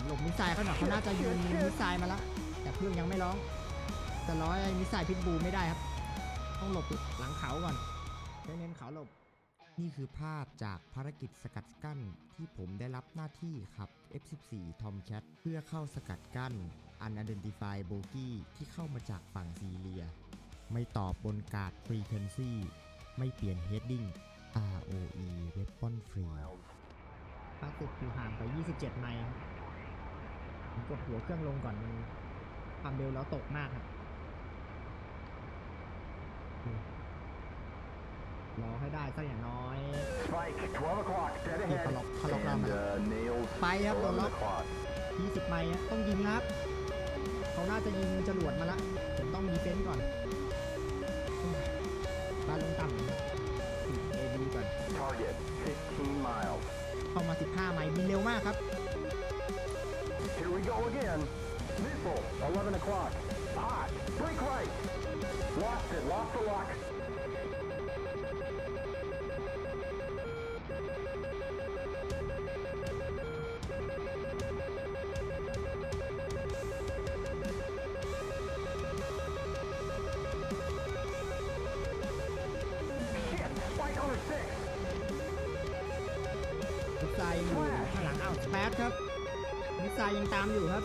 ผมหลบมิสไซล์เขาหน่อยเขาน่าจะยิงมิสไซล์มาแล้วแต่เครื่องยังไม่ร้องแต่ร้อยมิสไซล์พิษบูไม่ได้ครับ ต้องหลบหลังเขาก่อนใช้เน้นเขาหลบ นี่คือภาพจากภารกิจสกัดกั้นที่ผมได้รับหน้าที่ขับ F14 Tomcat เพื่อเข้าสกัดกั้น Unidentified Bogey ที่เข้ามาจากฝั่งซีเรีย ไม่ตอบบนการ์ด Frequency ไม่เปลี่ยน Heading ROE Weapon Free ปรากฏอยู่ห่างไป 27 ไมล์ ผมกดหัวเครื่องลงก่อนมันความเร็วแล้วตกมากครับอืมรอให้ได้สักอย่างน้อย Spike, 12 o'clock, dead ahead. Hello, hello, and hello. uh, nails, Bye, hello, 11 hello. o'clock. 20ไมล์ฮะต้องยิงนะครับเขาน่าจะยิงจรวดมาละผมต้องดีเฟนต์ก่อนบ้านลงต่ำนะติดเอดีก่อน Target, 15 miles. เข้ามา 15 ไมล์บินเร็วมากครับ Here we go again. Missile, 11 o'clock. Hot, break right. Lost it, lost the lock. Shit, spike on her six. มิสไซล์อยู่ข้างหลังอ้าวสแปดครับ มิซล์ยังตามอยู่ครับ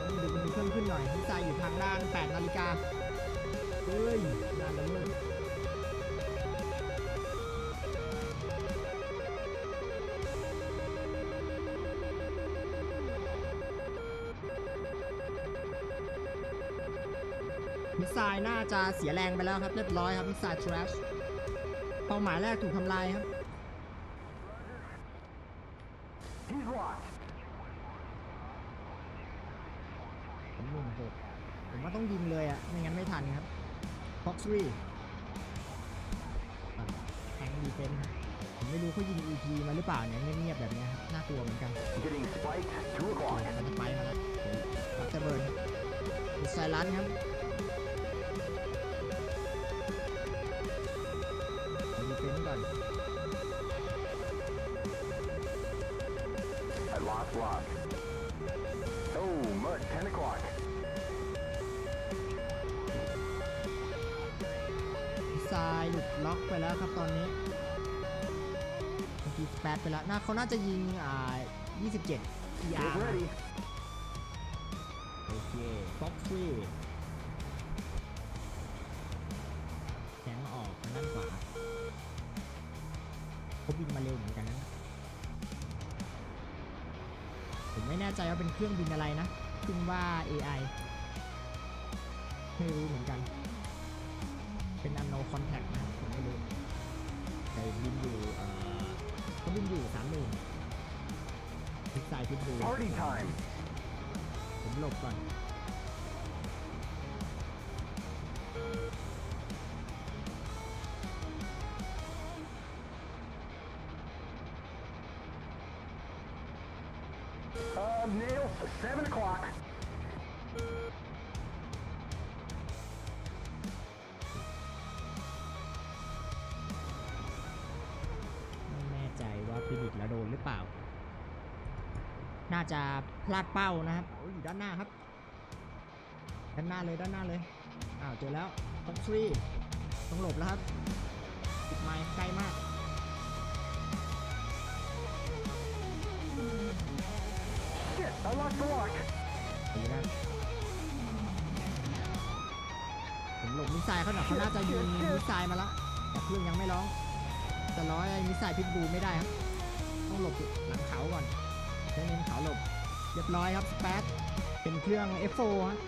ต้องดึงเครื่องขึ้นหน่อยมิซล์อยู่ทางด้าน8นาฬิกาเฮ้ยด้านละมืดมิสไซล์น่าจะเสียแรงไปแล้วครับ เรียบร้อยครับมิสไซล์ทรัชเป้าหมายแรกถูกทำลายครับ He's locked. ผม หนึ่งหกผมว่าต้องยิงเลยอะไม่งั้นไม่ทันครับฟ็อกซ์รีแทงดีเฟนผมไม่รู้เขายิง EP มาหรือเปล่าเนี่ยเงียบๆแบบเนี้ยครับ น่ากลัวเหมือนกัน Getting spiked, 2โอ้ o'clock. ยมันจะไปมาแล้วรับแต่เบิร์นไซรันครับดีเฟนก่อน I lost lock. Oh, mud, 10 o'clock. มิสไซล์หลุดล็อกไปแล้วครับตอนนี้เมื่อกี้แปดไปแล้วน่าเขาน่าจะยิงอ่า27 Get ER ready. โอเคฟ็อกซี่แข็งออกทางด้านขวาเขาบินมาเร็วเหมือนกันนะผมไม่แน่ใจว่าเป็นเครื่องบินอะไรนะคิดว่า AI ไม่รู้เหมือนกัน เป็น unknown contact นะครับผมไม่รู้แต่บินอยู่เอ่อเขาบินอยู่สามหนึ่งทิศซ้ายทิศดู Party time. ผมหลบก่อน Uh, nails, 7 o'clock. ว่าพินิจแล้วโดนหรือเปล่า น่าจะพลาดเป้านะครับโอ้ยอยู่ด้านหน้าครับ ด้านหน้าเลยด้านหน้าเลย อ้าวเจอแล้วฟ็อกซี่ต้องหลบแล้วครับติดไม้ใกล้มาก Shit, I lost the lock. ดีนะผมหลบมิสไซล์เขาหน่อยเขาน่าจะยิงมิสไซล์มาแล้วแต่เครื่องยังไม่ร้อง แต่ร้อยมิสไซล์พิษบูไม่ได้ครับ หลบหลังเขาก่อนใช้เน้นเขาหลบ เรียบร้อยครับสเปซเป็นเครื่อง F4 ฮะ